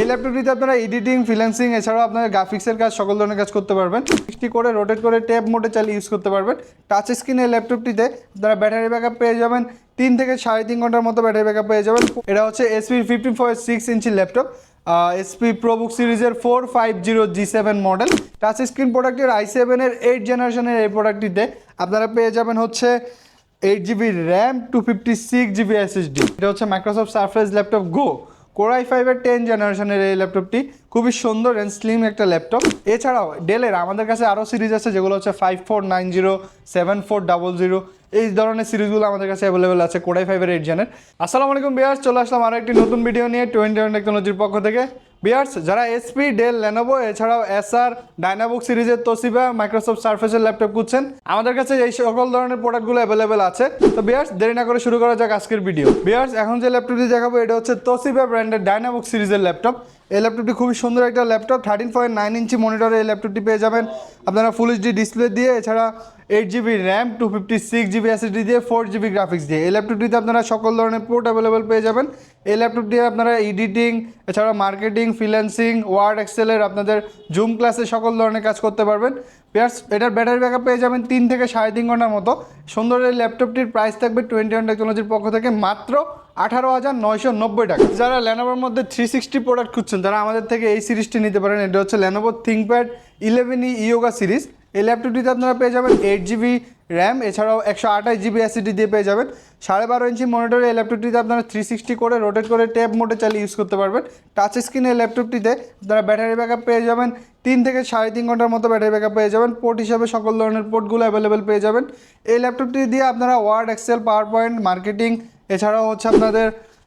এই ল্যাপটপটিতে আপনারা এডিটিং ফ্রিল্যান্সিং এছাড়াও আপনার গ্রাফিক্সের কাজ, সকল ধরনের কাজ করতে পারবেন। সিক্সটি করে রোটেট করে ট্যাব মোডে চালিয়ে ইউজ করতে পারবেন। টাচ স্ক্রিনের ল্যাপটপটিতে আপনারা ব্যাটারি ব্যাকআপ পেয়ে যাবেন। তিন থেকে সাড়ে তিন ঘণ্টার মতো ব্যাটারি ব্যাকআপ পেয়ে যাবেন। এটা হচ্ছে HP fifteen four six inch laptop HP ProBook সিরিজের four five zero G seven model touch screen প্রোডাক্টের আই সেভেনের এইট জেনারেশনের এই প্রোডাক্টটিতে আপনারা পেয়ে যাবেন হচ্ছে eight GB RAM two fifty six GB SSD এটা হচ্ছে Microsoft Surface laptop go core i ফাইভের টেন জেনারেশনের এই ল্যাপটপটি খুবই সুন্দর অ্যান্ড স্লিম একটা ল্যাপটপ এছাড়াও ডেলের আমাদের কাছে আরও সিরিজ আছে, যেগুলো হচ্ছে five four nine zero seven four double zero এই ধরনের সিরিজগুলো আমাদের কাছে অ্যাভেলেবেল আছে কোরাই ফাইভের এইট জেনের আসসালামু আলাইকুম বিয়ার চলে আসলাম আরও একটি নতুন ভিডিও নিয়ে। টোয়েন্টি টেকনোলজির পক্ষ থেকে। বিয়ার্স, যারা এসপি, ডেল, লেনোভো, এছাড়াও এসআর ডাইনাবুক সিরিজের তোসিবা মাইক্রোসফট সার্ফেসের ল্যাপটপ খুঁজছেন। আমাদের কাছে এই সকল ধরনের প্রোডাক্টগুলো অ্যাভেলেবেল আছে। তো বিয়ার্স, দেরি না করে শুরু করা যাক আজকের ভিডিও। বিয়ার্স, এখন যে ল্যাপটপটি দেখাবো, এটা হচ্ছে তোসিবা ব্র্যান্ডের ডাইনাবুক সিরিজের ল্যাপটপ। এই ল্যাপটপটি খুবই সুন্দর একটা laptop thirteen point nine inch মনিটরে এই ল্যাপটপটি পেয়ে যাবেন। আপনারা ফুল এইচডি ডিসপ্লে দিয়ে, এছাড়া eight GB RAM two fifty six GB SSD দিয়ে ফোর জিবি গ্রাফিক্স দিয়ে। এই ল্যাপটপটিতে আপনারা সকল ধরনের পোর্ট অ্যাভেলেবেল পেয়ে যাবেন। এই ল্যাপটপ দিয়ে আপনারা এডিটিং এছাড়া মার্কেটিং ফ্রিল্যান্সিং ওয়ার্ড এক্সেলের আপনাদের জুম ক্লাসে সকল ধরনের কাজ করতে পারবেন। পেয়ার্স এটার ব্যাটারি ব্যাকআপ পেয়ে যাবেন তিন থেকে সাড়ে তিন ঘণ্টার মতো। সুন্দর এই ল্যাপটপটির প্রাইস থাকবে টোয়েন্টি ওয়ান টেকনোলজির পক্ষ থেকে মাত্র আঠারো হাজার নয়শো নব্বই টাকা। যারা ল্যানোভোর মধ্যে থ্রি সিক্সটি প্রোডাক্ট খুঁজছেন, তারা আমাদের থেকে এই সিরিজটি নিতে পারেন। এটা হচ্ছে Lenovo ThinkPad eleven E Yoga series এই ল্যাপটপটিতে আপনারা পেয়ে যাবেন এইট জিবি র্যাম এছাড়াও একশো আঠাশ জিবি এসিডি দিয়ে পেয়ে যাবেন। সাড়ে বারো ইঞ্চি মনিটরে এই ল্যাপটপটিতে আপনারা থ্রি সিক্সটি করে রোটেট করে ট্যাব মোডে চালিয়ে ইউজ করতে পারবেন। টাচ স্ক্রিন এই ল্যাপটপটিতে আপনারা ব্যাটারি ব্যাকআপ পেয়ে যাবেন। তিন থেকে সাড়ে তিন ঘণ্টার মতো ব্যাটারি ব্যাকআপ পেয়ে যাবেন। পোর্ট হিসাবে সকল ধরনের পোর্টগুলো অ্যাভেলেবেল পেয়ে যাবেন। এই ল্যাপটপটি দিয়ে আপনারা Word Excel PowerPoint marketing এছাড়াও হচ্ছে আপনাদের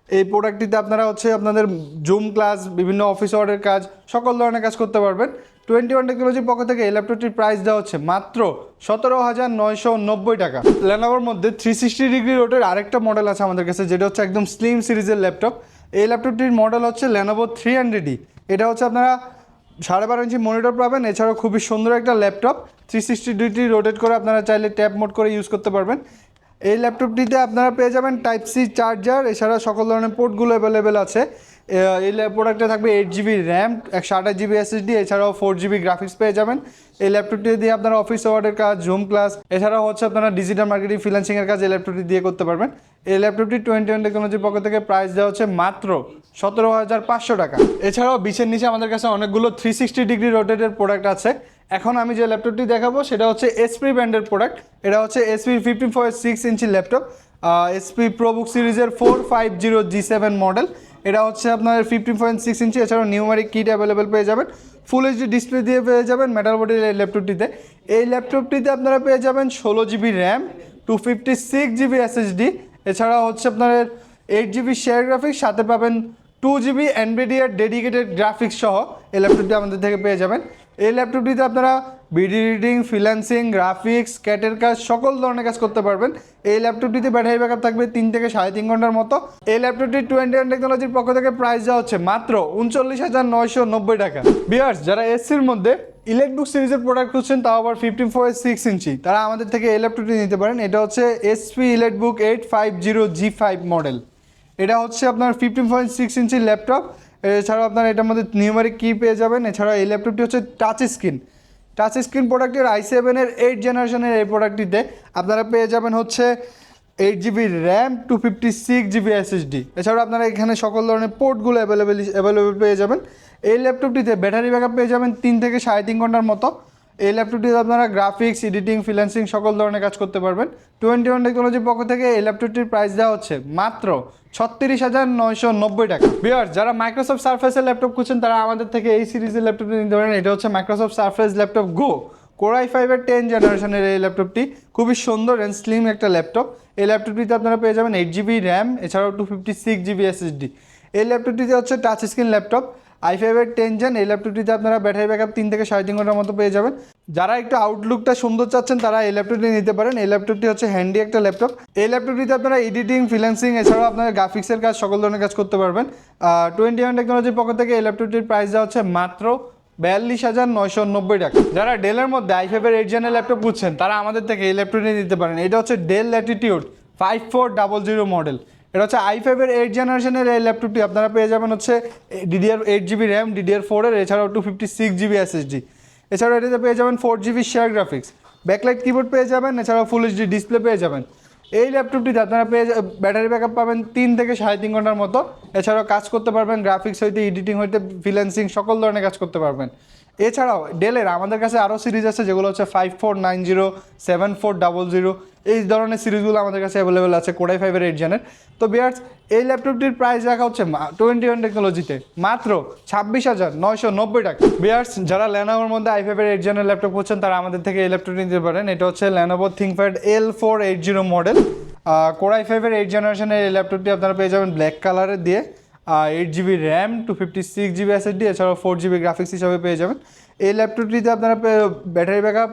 এই প্রোডাক্টটিতে আপনারা হচ্ছে আপনাদের জুম ক্লাস বিভিন্ন অফিস ওয়ার্ডের কাজ, সকল ধরনের কাজ করতে পারবেন। টোয়েন্টি ওয়ান টেকনোলজির পক্ষ থেকে এই ল্যাপটপটির প্রাইস দেওয়া হচ্ছে মাত্র সতেরো হাজার নয়শো নব্বই টাকা। লেনোভোর মধ্যে থ্রি সিক্সটি ডিগ্রি রোটের আরেকটা মডেল আছে আমাদের কাছে, যেটা হচ্ছে একদম স্লিম সিরিজের ল্যাপটপ। এই ল্যাপটপটির মডেল হচ্ছে লেনোভো থ্রি হান্ড্রেডই এটা হচ্ছে আপনারা সাড়ে বারো ইঞ্চি মনিটর পাবেন, এছাড়াও খুবই সুন্দর একটা laptop. Three sixty degree rotate করে আপনারা চাইলে ট্যাব মোড করে ইউজ করতে পারবেন। এই ল্যাপটপটিতে আপনারা পেয়ে যাবেন টাইপ সি চার্জার এছাড়া সকল ধরনের পোর্টগুলো অ্যাভেলেবেল আছে। এই প্রোডাক্টে থাকবে এইট জিবি র্যাম একশো আঠাশ জিবি এসএসডি এছাড়াও ফোর জিবি গ্রাফিক্স পেয়ে যাবেন। এই ল্যাপটপটি দিয়ে আপনারা অফিস ওয়ার্ডের কাজ জুম ক্লাস এছাড়াও হচ্ছে আপনারা ডিজিটাল মার্কেটিং ফ্রিল্যান্সিংয়ের কাজ এই ল্যাপটপটি দিয়ে করতে পারবেন। এই ল্যাপটপটি টোয়েন্টি ওয়ান টেকনোলজির পক্ষ থেকে প্রাইস দেওয়া হচ্ছে মাত্র সতেরো হাজার পাঁচশো টাকা। এছাড়াও বিশের নিচে আমাদের কাছে অনেকগুলো থ্রি সিক্সটি ডিগ্রি রোটেটের প্রোডাক্ট আছে। এখন আমি যে ল্যাপটপটি দেখাবো, সেটা হচ্ছে এসপি ব্র্যান্ডের প্রোডাক্ট এটা হচ্ছে HP fifteen four six inch laptop HP ProBook সিরিজের four five zero G seven model এটা হচ্ছে আপনার ফিফটিন পয়েন্ট সিক্স ইঞ্চি এছাড়াও নিউমারিক কিট অ্যাভেলেবেল পেয়ে যাবেন। ফুল এইচডি ডিসপ্লে দিয়ে পেয়ে যাবেন মেটাল বডির এই ল্যাপটপটিতে এই ল্যাপটপটিতে আপনারা পেয়ে যাবেন ষোলো GB RAM two fifty six GB SSD এছাড়া হচ্ছে আপনার এইট জিবি শেয়ার গ্রাফিক্স সাথে পাবেন two GB NVIDIA dedicated graphics সহ এই ল্যাপটপটি আমাদের থেকে পেয়ে যাবেন। এই ল্যাপটপটিতে আপনারা ভিডিও এডিটিং ফ্রিল্যান্সিং গ্রাফিক্স ক্যাটের কাজ, সকল ধরনের কাজ করতে পারবেন। এই ল্যাপটপটিতে ব্যাটারি ব্যাকআপ থাকবে তিন থেকে সাড়ে তিন ঘণ্টার মতো। এই ল্যাপটপটি টোয়েন্টি ওয়ান টেকনোলজির পক্ষ থেকে প্রাইস দেওয়া হচ্ছে মাত্র উনচল্লিশ হাজার নয়শো নব্বই টাকা। বিয়ার্স যারা এসসির মধ্যে ইলেকট্রিক সিরিজের প্রোডাক্ট খুঁজছেন, তাও আবার ফিফটিন ফোর সিক্স ইঞ্চি তারা আমাদের থেকে এই ল্যাপটপটি নিতে পারেন। এটা হচ্ছে HP EliteBook eight five zero G five model এটা হচ্ছে আপনার fifteen point six inch laptop এছাড়াও আপনার এটার মধ্যে নিউমারিক কি পেয়ে যাবেন। এছাড়াও এই ল্যাপটপটি হচ্ছে টাচ স্ক্রিন টাচ স্ক্রিন প্রোডাক্টের আই সেভেনের এইট জেনারেশনের এই প্রোডাক্টটিতে আপনারা পেয়ে যাবেন হচ্ছে eight GB RAM two fifty six GB SSD এছাড়াও আপনারা এখানে সকল ধরনের পোর্টগুলো অ্যাভেলেবেল অ্যাভেলেবেল পেয়ে যাবেন। এই ল্যাপটপটিতে ব্যাটারি ব্যাকআপ পেয়ে যাবেন তিন থেকে সাড়ে তিন ঘণ্টার মতো। এই ল্যাপটপটিতে আপনারা গ্রাফিক্স এডিটিং ফ্রিল্যান্সিং সকল ধরনের কাজ করতে পারবেন। টোয়েন্টি ওয়ান টেকনোলজির পক্ষ থেকে এই ল্যাপটপটির প্রাইস দেওয়া হচ্ছে মাত্র ছত্রিশ হাজার নয়শো নব্বই টাকা। বিয়ার যারা মাইক্রোসফট সার্ফেসের ল্যাপটপ খুঁজছেন, তারা আমাদের থেকে এই সিরিজের ল্যাপটপটি নিতে পারেন। এটা হচ্ছে Microsoft Surface laptop go core i ফাইভের টেন জেনারেশনের এই ল্যাপটপটি খুবই সুন্দর অ্যান্ড স্লিম একটা ল্যাপটপ এই ল্যাপটপটিতে আপনারা পেয়ে যাবেন এইট জিবি র্যাম এছাড়াও two fifty six GB SSD এই ল্যাপটপটিতে হচ্ছে টাচ স্ক্রিন ল্যাপটপ আই ফাইভের টেন জেন এই ল্যাপটপটিতে আপনারা ব্যাটারি ব্যাকআপ তিন থেকে সাড়ে তিন ঘণ্টার মতো পেয়ে যাবেন। যারা একটু আউটলুকটা সুন্দর চাচ্ছেন, তারা এই ল্যাপটপটি নিতে পারেন। এই ল্যাপটপটি হচ্ছে হ্যান্ডি একটা ল্যাপটপ এই ল্যাপটপটিতে আপনারা এডিটিং ফ্রিল্যান্সিং এছাড়াও আপনারা গ্রাফিক্সের কাজ সকল ধরনের কাজ করতে পারবেন। টোয়েন্টি ওয়ান টেকনোলজির পক্ষ থেকে এই ল্যাপটপটির প্রাইস দেওয়া হচ্ছে মাত্র বিয়াল্লিশ হাজার নয়শো নব্বই টাকা। যারা ডেলের মধ্যে আই ফাইভের এইট জেনের ল্যাপটপ বুঝছেন তারা আমাদের থেকে এই ল্যাপটপটি নিতে পারেন। এটা হচ্ছে Dell Latitude five four double zero model এটা হচ্ছে আই ফাইভের এইট জেনারেশনের এই ল্যাপটপটি আপনারা পেয়ে যাবেন হচ্ছে DDR eight GB RAM DDR ফোরের এছাড়াও two fifty six GB SSD এছাড়াও এটাতে পেয়ে যাবেন four GB share graphics backlight keyboard পেয়ে যাবেন, এছাড়াও ফুল এইচডি ডিসপ্লে পেয়ে যাবেন। এই ল্যাপটপটিতে আপনারা পেয়ে ব্যাটারি ব্যাকআপ পাবেন তিন থেকে সাড়ে তিন ঘণ্টার মতো। এছাড়াও কাজ করতে পারবেন গ্রাফিক্স হইতে এডিটিং হইতে ফ্রিল্যান্সিং সকল ধরনের কাজ করতে পারবেন। এছাড়াও ডেলের আমাদের কাছে আরও সিরিজ আছে, যেগুলো হচ্ছে five four nine zero seven four double zero এই ধরনের সিরিজগুলো আমাদের কাছে অ্যাভেলেবেল আছে কোডাই ফাইভের এইট জেনের তো বিয়ার্স এই ল্যাপটপটির প্রাইস রাখা হচ্ছে টোয়েন্টি ওয়ান টেকনোলজিতে মাত্র ছাব্বিশ হাজার নয়শো নব্বই টাকা। বিয়ার্স যারা ল্যানোভোর মধ্যে আই ফাইভের এইট জেনের ল্যাপটপ করছেন তারা আমাদের থেকে এই ল্যাপটপটি নিতে পারেন। এটা হচ্ছে Lenovo ThinkPad L four eight zero model core i ফাইভের এইট জেনারেশনের এই ল্যাপটপটি আপনারা পেয়ে যাবেন ব্ল্যাক কালারের দিয়ে। Eight GB RAM two fifty six GB SSD এছাড়াও ফোর জিবি গ্রাফিক্স হিসাবে পেয়ে যাবেন। এই ল্যাপটপটিতে আপনারা ব্যাটারি ব্যাকআপ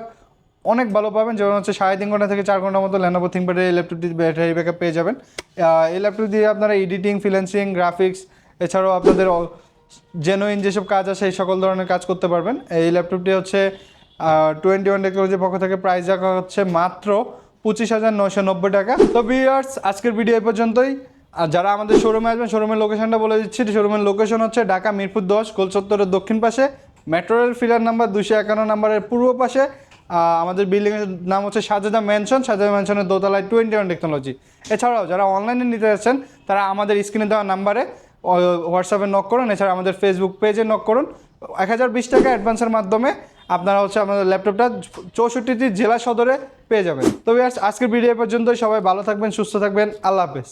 অনেক ভালো পাবেন, যেমন হচ্ছে সাড়ে তিন ঘণ্টা থেকে চার ঘণ্টার মতো ল্যানোভো থিঙ্কপ্যাডের এই ল্যাপটপটি ব্যাটারি ব্যাকআপ পেয়ে যাবেন। এই ল্যাপটপ দিয়ে আপনারা এডিটিং ফ্রিল্যান্সিং গ্রাফিক্স এছাড়াও আপনাদের জেনুইন যেসব কাজ আছে, এই সকল ধরনের কাজ করতে পারবেন। এই ল্যাপটপটি হচ্ছে টোয়েন্টি ওয়ান টেকনোলজির পক্ষ থেকে প্রাইস রাখা হচ্ছে মাত্র পঁচিশ হাজার নয়শো নব্বই টাকা। তো বিয়ার্স আজকের ভিডিও এই পর্যন্তই। আর যারা আমাদের শোরুমে আসবেন শোরুমের লোকেশনটা বলে দিচ্ছি। শোরুমের লোকেশন হচ্ছে ঢাকা মিরপুর দশ, গোলচত্বরের দক্ষিণ পাশে। মেট্রো রেল ফিলার নাম্বার দুশো একান্ন নাম্বারের পূর্ব পাশে। আমাদের বিল্ডিংয়ের নাম হচ্ছে সাজেদা ম্যানশন সাজেদা ম্যানশনের দোতলায় টোয়েন্টি ওয়ান টেকনোলজি এছাড়াও যারা অনলাইনে নিতে যাচ্ছেন, তারা আমাদের স্ক্রিনে দেওয়া নাম্বারে হোয়াটসঅ্যাপে নক করুন। এছাড়া আমাদের ফেসবুক পেজে নক করুন। এক হাজার বিশ টাকা অ্যাডভান্সের মাধ্যমে আপনারা হচ্ছে আমাদের ল্যাপটপটা চৌষট্টিটি জেলা সদরে পেয়ে যাবেন। তবে আজকের ভিডিও পর্যন্তই। সবাই ভালো থাকবেন, সুস্থ থাকবেন। আল্লাহ হাফেজ।